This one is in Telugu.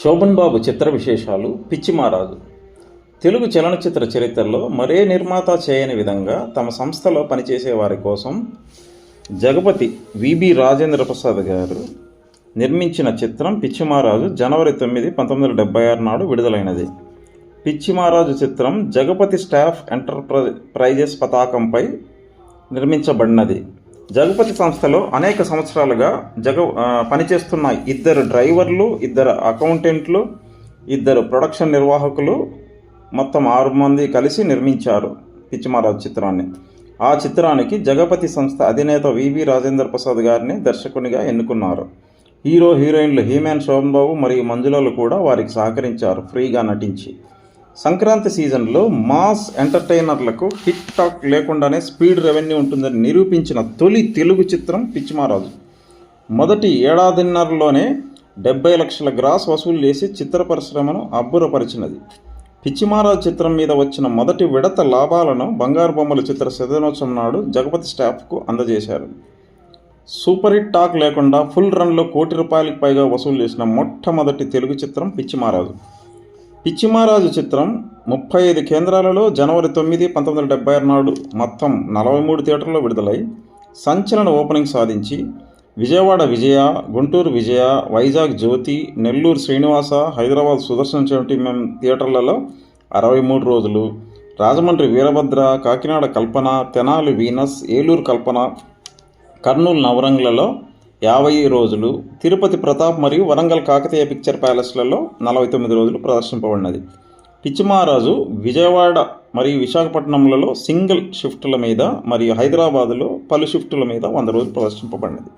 శోభన్ బాబు చిత్ర విశేషాలు పిచ్చిమారాజు తెలుగు చలనచిత్ర చరిత్రలో మరే నిర్మాత చేయని విధంగా తమ సంస్థలో పనిచేసే వారి కోసం జగపతి విబి రాజేంద్ర ప్రసాద్ గారు నిర్మించిన చిత్రం పిచ్చిమారాజు జనవరి తొమ్మిది పంతొమ్మిది వందల డెబ్బై ఆరు నాడు విడుదలైనది. పిచ్చిమారాజు చిత్రం జగపతి స్టాఫ్ ఎంటర్ప్రై ప్రైజెస్ పతాకంపై నిర్మించబడినది. జగపతి సంస్థలో అనేక సంవత్సరాలుగా జగ పనిచేస్తున్న ఇద్దరు డ్రైవర్లు ఇద్దరు అకౌంటెంట్లు ఇద్దరు ప్రొడక్షన్ నిర్వాహకులు మొత్తం ఆరు మంది కలిసి నిర్మించారు పిచ్చిమారాజు చిత్రాన్ని. ఆ చిత్రానికి జగపతి సంస్థ అధినేత వివి రాజేంద్ర ప్రసాద్ గారిని దర్శకునిగా ఎన్నుకున్నారు. హీరో హీరోయిన్లు హీమాన్ శోభన్ బాబు మరియు మంజులలు కూడా వారికి సహకరించారు ఫ్రీగా నటించి. సంక్రాంతి సీజన్లో మాస్ ఎంటర్టైనర్లకు హిట్ టాక్ లేకుండానే స్పీడ్ రెవెన్యూ ఉంటుందని నిరూపించిన తొలి తెలుగు చిత్రం పిచ్చిమారాజు మొదటి ఏడాదిన్నరలోనే డెబ్బై లక్షల గ్రాస్ వసూలు చేసి చిత్ర పరిశ్రమను అబ్బురపరిచినది. పిచ్చిమారాజు చిత్రం మీద వచ్చిన మొదటి విడత లాభాలను బంగారు బొమ్మల చిత్ర శతదినోత్సవం నాడు జగపతి స్టాఫ్కు అందజేశారు. సూపర్ హిట్ టాక్ లేకుండా ఫుల్ రన్లో కోటి రూపాయలకు పైగా వసూలు చేసిన మొట్టమొదటి తెలుగు చిత్రం పిచ్చిమారాజు పిచ్చిమారాజు చిత్రం ముప్పై ఐదు కేంద్రాలలో జనవరి తొమ్మిది పంతొమ్మిది వందల డెబ్బై ఆరు నాడు మొత్తం నలభై మూడు థియేటర్లో విడుదలై సంచలన ఓపెనింగ్ సాధించి విజయవాడ విజయ గుంటూరు విజయ వైజాగ్ జ్యోతి నెల్లూరు శ్రీనివాస హైదరాబాద్ సుదర్శన్ మేము థియేటర్లలో అరవై మూడు రోజులు. రాజమండ్రి వీరభద్ర కాకినాడ కల్పన తెనాలి వీనస్ ఏలూరు కల్పన కర్నూలు నవరంగులలో యాభై రోజులు తిరుపతి ప్రతాప్ మరియు వరంగల్ కాకతీయ పిక్చర్ ప్యాలెస్లలో నలభై తొమ్మిది రోజులు ప్రదర్శింపబడినది. పిచ్చిమహారాజు విజయవాడ మరియు విశాఖపట్నంలలో సింగిల్ షిఫ్టుల మీద మరియు హైదరాబాదులో పలు షిఫ్టుల మీద వంద రోజులు ప్రదర్శింపబడినది.